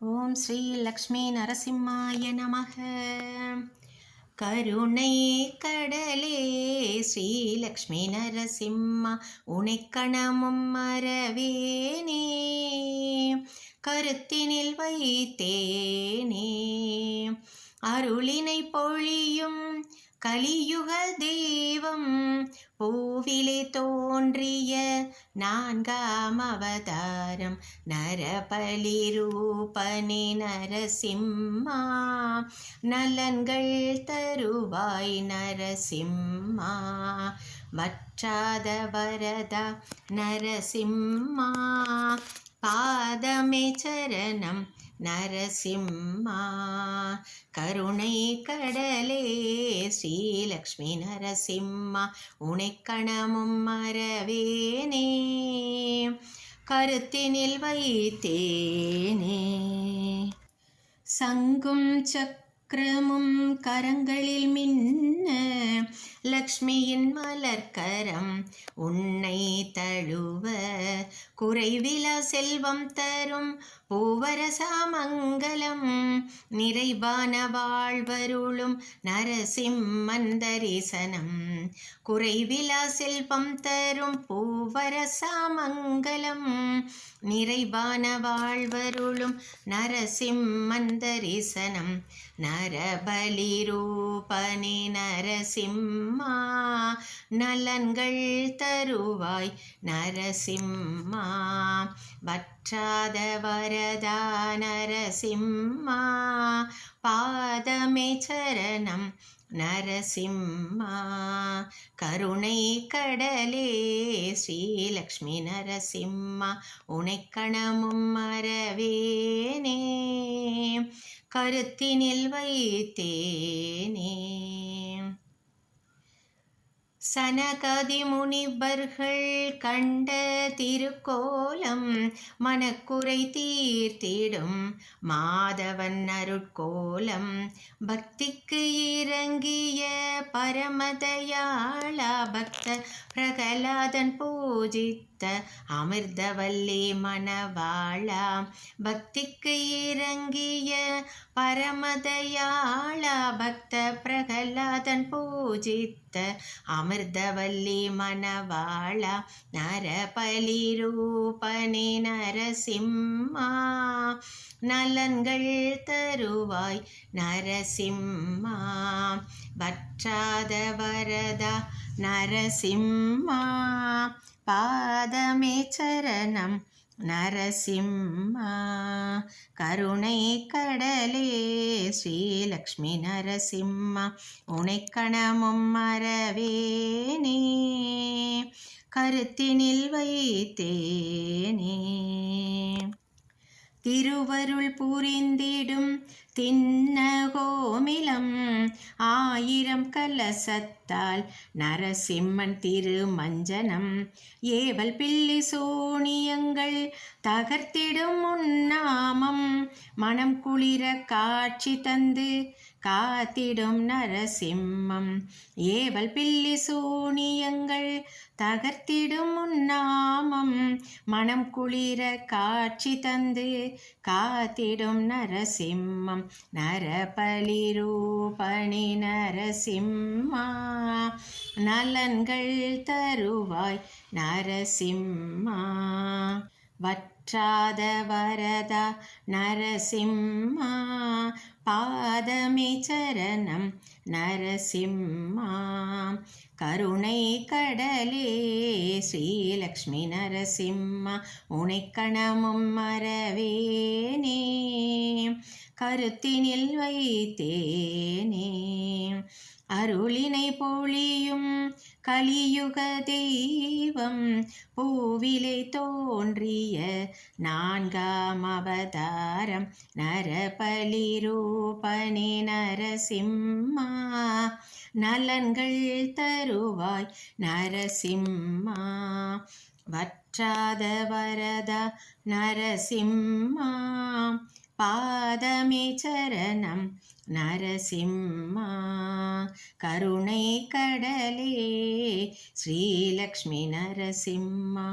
ஓம் ஸ்ரீ லக்ஷ்மி நரசிம்மாய நமக. கருணை கடலே ஸ்ரீலக்ஷ்மி நரசிம்மா உனைக்கணமும் மறவேனே. கருத்தினில் வைத்தேனே. அருளினை பொழியும் கலியுக தெய்வம் பூவிலே தோன்றிய நான்காம் அவதாரம். நரபலி ரூபனே நரசிம்மா நலன்கள் தருவாய் நரசிம்மா. வற்றாத வரதா நரசிம்மா பாதமே சரணம் நரசிம்மா கருணை கடலே ஸ்ரீலக்ஷ்மி நரசிம்மா உனைக்கணமும் மறவேனே கருத்தினில் வைத்தேனே. சங்கும் சக்கரமும் கரங்களில் மின்ன லக்ஷ்மியின் மலர்கரம் உன்னை தழுவ குறைவில செல்வம் தரும் பூவரசாமங்கலம் நிறைவான வாழ்வருளும் நரசிம்மன் தரிசனம். குறைவிலா செல்வம் தரும் பூவரசாமங்கலம் நிறைவான வாழ்வருளும் நரசிம்மன் தரிசனம். நரபலி ரூபனி நரசிம்ம நலன்கள் தருவாய் நரசிம்மா. வற்றாத வரதா நரசிம்மா பாதமே சரணம் நரசிம்மா. கருணை கடலே ஸ்ரீலக்ஷ்மி நரசிம்மா உனைக்கணமும் மறவேனே. கருத்தினில் வைத்தேனே. சனகதி முனிவர்கள் கண்ட திருக்கோலம் மனக்குறை தீர்த்திடும் மாதவன் அருட்கோலம். பக்திக்கு இறங்கிய பரமதயாளா பக்த பிரகலாதன் பூஜித்த அமிர்தவல்லி மணவாளா பக்திக்கு இறங்கிய பரமதயாளா பக்த பிரகலாதன் பூஜித்த அமிர்தவல்லி மணவாளா நரபலி ரூபனி நரசிம்மா நலன்கள் தருவாய் நரசிம்மா வற்றாத வரதா நரசிம்மா பாதமே சரணம் நரசிம்மா. கருணை கடலே ஸ்ரீலக்ஷ்மி நரசிம்மா உனைக்கணமும் மறவேனே. கருத்தினில் வைத்தேனே. திருவருள் புரிந்திடும் தின்னகோமிலம் ஆயிரம் கலசத்தால் நரசிம்மன் திருமஞ்சனம். ஏவல் பில்லி சோனியங்கள் தகர்த்திடும் உன்னாமம் மனம் குளிர காட்சி தந்து காத்திடும் நரசிம்மம். ஏவல் பில்லி சூனியங்கள் தகர்த்திடும் உன்னாமம். மனம் குளிர காட்சி தந்து காத்திடும் நரசிம்மம். நரபலி ரூபணி நரசிம்மா நலன்கள் தருவாய் நரசிம்மா. வற்றாத வரதா நரசிம்மா பாதமே சரணம் நரசிம்மா. கருணை கடலே ஸ்ரீலக்ஷ்மி நரசிம்மா உனைக்கணமும் மறவேனே. கருத்தினில் வைத்தேனே. அருளினை பொழியும் கலியுக தெய்வம். பூவிலை தோன்றிய நான்காம் அவதாரம். நரபலி ரூபனே நரசிம்மா நலன்கள் தருவாய் நரசிம்மா. வற்றாத வரதா நரசிம்மா பாதமே சரணம் நரசிம்மா கருணை கடலே ஸ்ரீலக்ஷ்மி நரசிம்மா